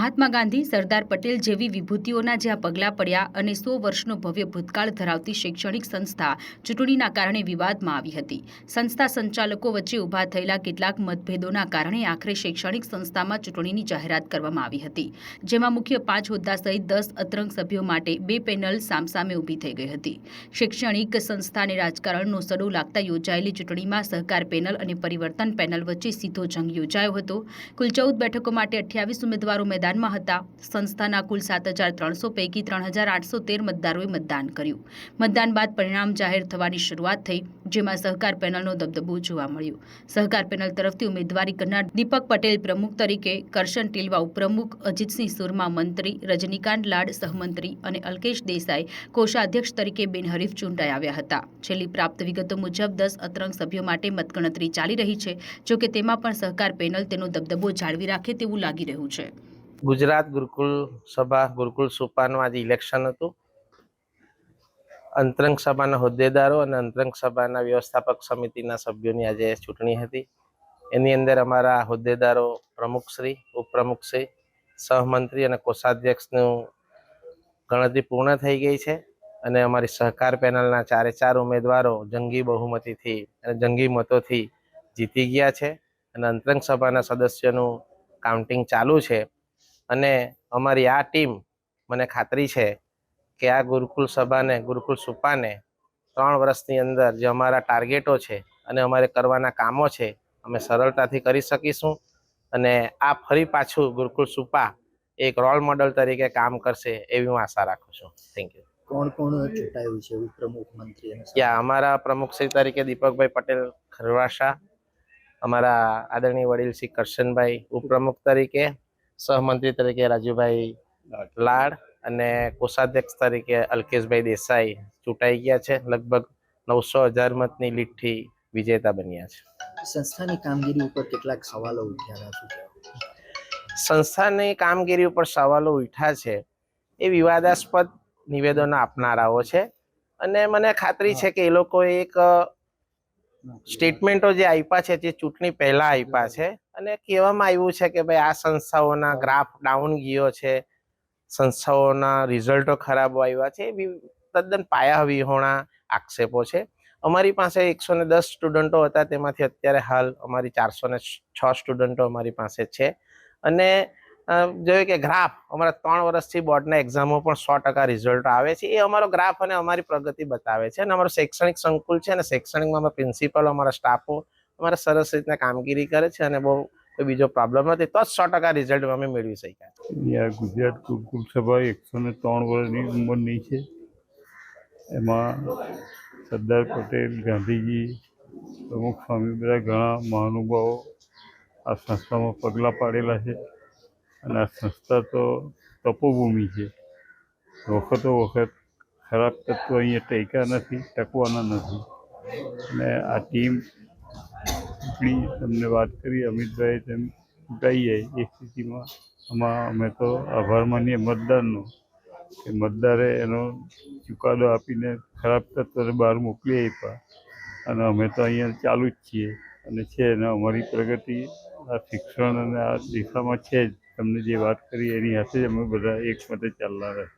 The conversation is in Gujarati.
મહાત્મા ગાંધી, સરદાર પટેલ જેવી વિભૂતિઓના જ્યાં પગલાં પડ્યા અને સો વર્ષનો ભવ્ય ભૂતકાળ ધરાવતી શૈક્ષણિક સંસ્થા ચૂંટણીના કારણે વિવાદમાં આવી હતી. સંસ્થા સંચાલકો વચ્ચે ઊભા થયેલા કેટલાક મતભેદોના કારણે આખરે શૈક્ષણિક સંસ્થામાં ચૂંટણીની જાહેરાત કરવામાં આવી હતી. જેમાં મુખ્ય પાંચ હોદ્દા સહિત દસ અતરંગ સભ્યો માટે બે પેનલ સામસામે ઊભી થઈ ગઈ હતી. શૈક્ષણિક સંસ્થાને રાજકારણનો સડો લાગતા યોજાયેલી ચૂંટણીમાં સહકાર પેનલ અને પરિવર્તન પેનલ વચ્ચે સીધો જંગ યોજાયો હતો. કુલ ચૌદ બેઠકો માટે અઠ્યાવીસ ઉમેદવારો મેદાનમાં હતા. સંસ્થાના કુલ સાત હજાર ત્રણસો પૈકી ત્રણ હજાર આઠસો તેર મતદારોએ મતદાન કર્યું. મતદાન બાદ પરિણામ જાહેર થવાની શરૂઆત થઈ, જેમાં સહકાર પેનલનો દબદબો જોવા મળ્યો. સહકાર પેનલ તરફથી ઉમેદવારી કરનાર દીપક પટેલ પ્રમુખ તરીકે, કરશન ટીલવા ઉપપ્રમુખ અજીતસિંહ સુરમા મંત્રી, રજનીકાંત લાડ સહમંત્રી અને અલ્કેશ દેસાઈ કોષાધ્યક્ષ તરીકે બિનહરીફ ચૂંટાઈ આવ્યા હતા. છેલ્લી પ્રાપ્ત વિગતો મુજબ દસ અતરંગ સભ્યો માટે મતગણતરી ચાલી રહી છે, જોકે તેમાં પણ સહકાર પેનલ તેનો દબદબો જાળવી રાખે તેવું લાગી રહ્યું છે. ગુજરાત ગુરુકુલ સભા, ગુરુકુલ સુપાનું આજે ઇલેક્શન હતું. અંતરંગ સભાના હોદ્દેદારો અને અંતરંગ સભાના વ્યવસ્થાપક સમિતિના સભ્યોની આજે ચૂંટણી હતી. એની અંદર અમારા હોદ્દેદારો પ્રમુખશ્રી, ઉપપ્રમુખશ્રી, સહમંત્રી અને કોષાધ્યક્ષનું ગણતરી પૂર્ણ થઈ ગઈ છે અને અમારી સહકાર પેનલના ચારે ચાર ઉમેદવારો જંગી બહુમતીથી અને જંગી મતોથી જીતી ગયા છે. અને અંતરંગ સભાના સદસ્યોનું કાઉન્ટિંગ ચાલુ છે. અને અમારી આ ટીમ મને ખાતરી છે કે આ ગુરુકુલ સભાને ગુરુકુલ સુપાને ત્રણ વર્ષની અંદર જે અમારા ટાર્ગેટો છે અને અમારે કરવાના કામો છે અમે સરળતાથી કરી શકીશું. અને આ ફરી પાછું ગુરુકુલ સુપા એક રોલ મોડલ તરીકે કામ કરશે એવી હું આશા રાખું છું. થેન્ક યુ કોણ કોણ ચૂંટાયું છે? પ્રમુખ મંત્રી યા અમારા પ્રમુખશ્રી તરીકે દીપકભાઈ પટેલ ખરવાશા અમારા આદરણીય વડીલ શ્રી કરશનભાઈ ઉપપ્રમુખ તરીકે સહમંત્રી તરીકે રાજુભાઈ લાડ અને કોષાધ્યક્ષ તરીકે અલ્કેશભાઈ દેસાઈ ચૂંટાઈ ગયા છે. લગભગ નવસો હજાર મતની લીડથી વિજેતા બન્યા છે. સંસ્થાની કામગીરી ઉપર કેટલાક સવાલો ઉઠ્યા સંસ્થાની કામગીરી ઉપર સવાલો ઉઠ્યા છે એ વિવાદાસ્પદ નિવેદનો આપનારાઓ છે. અને મને ખાતરી છે કે એ લોકો એક સ્ટેટમેન્ટો જે આપ્યા છે જે ચૂંટણી પહેલા આપ્યા છે અને કહેવામાં આવ્યું છે કે ભાઈ આ સંસ્થાઓના ગ્રાફ ડાઉન ગયો છે સંસ્થાઓના રિઝલ્ટો ખરાબ આવ્યા છે એવી તદ્દન પાયા વિહોણા આક્ષેપો છે. અમારી પાસે એકસો ને દસ સ્ટુડન્ટો હતા તેમાંથી અત્યારે હાલ અમારી ચારસો ને છ સ્ટુડન્ટો અમારી પાસે છે. અને જોયું કે ગ્રાફ અમારા ત્રણ વર્ષથી બોર્ડના એક્ઝામો પણ સો ટકા રિઝલ્ટ આવે છે. એ અમારો ગ્રાફ અને અમારી પ્રગતિ બતાવે છે અને અમારું શૈક્ષણિક સંકુલ છે અને શૈક્ષણિકમાં અમારા પ્રિન્સિપલ, અમારા સ્ટાફો અમારા સરસ રીતના કામગીરી કરે છે અને બહુ કોઈ બીજો પ્રોબ્લેમ નથી, તો જ સો ટકા રિઝલ્ટ અમે મેળવી શક્યા. ગુજરાત ગુરુકુલ સભા એકસો ને ત્રણ વર્ષની ઉંમરની છે. એમાં સરદાર પટેલ, ગાંધીજી, પ્રમુખ સ્વામી બધા ઘણા મહાનુભાવો આ સંસ્થામાં પગલાં પાડેલા છે. અને આ સંસ્થા તો તપોભૂમિ છે. વખતો વખત ખરાબ તત્વો અહીંયા ટેકા નથી, ટકવાના નથી. અને આ ટીમ ચૂંટણી તમને વાત કરી અમિતભાઈ તેમ ચૂંટાઈ જાય એ સ્થિતિમાં. આમાં અમે તો આભાર માનીએ મતદારનો, કે મતદારે એનો ચુકાદો આપીને ખરાબ તત્વને બહાર મોકલી આપ્યા. અને અમે તો અહીંયા ચાલુ જ છીએ. અને છે અને અમારી પ્રગતિ આ શિક્ષણ અને આ દિશામાં છે જ. તમને જે વાત કરી એની સાથે અમે બધા એક મતે ચાલનારા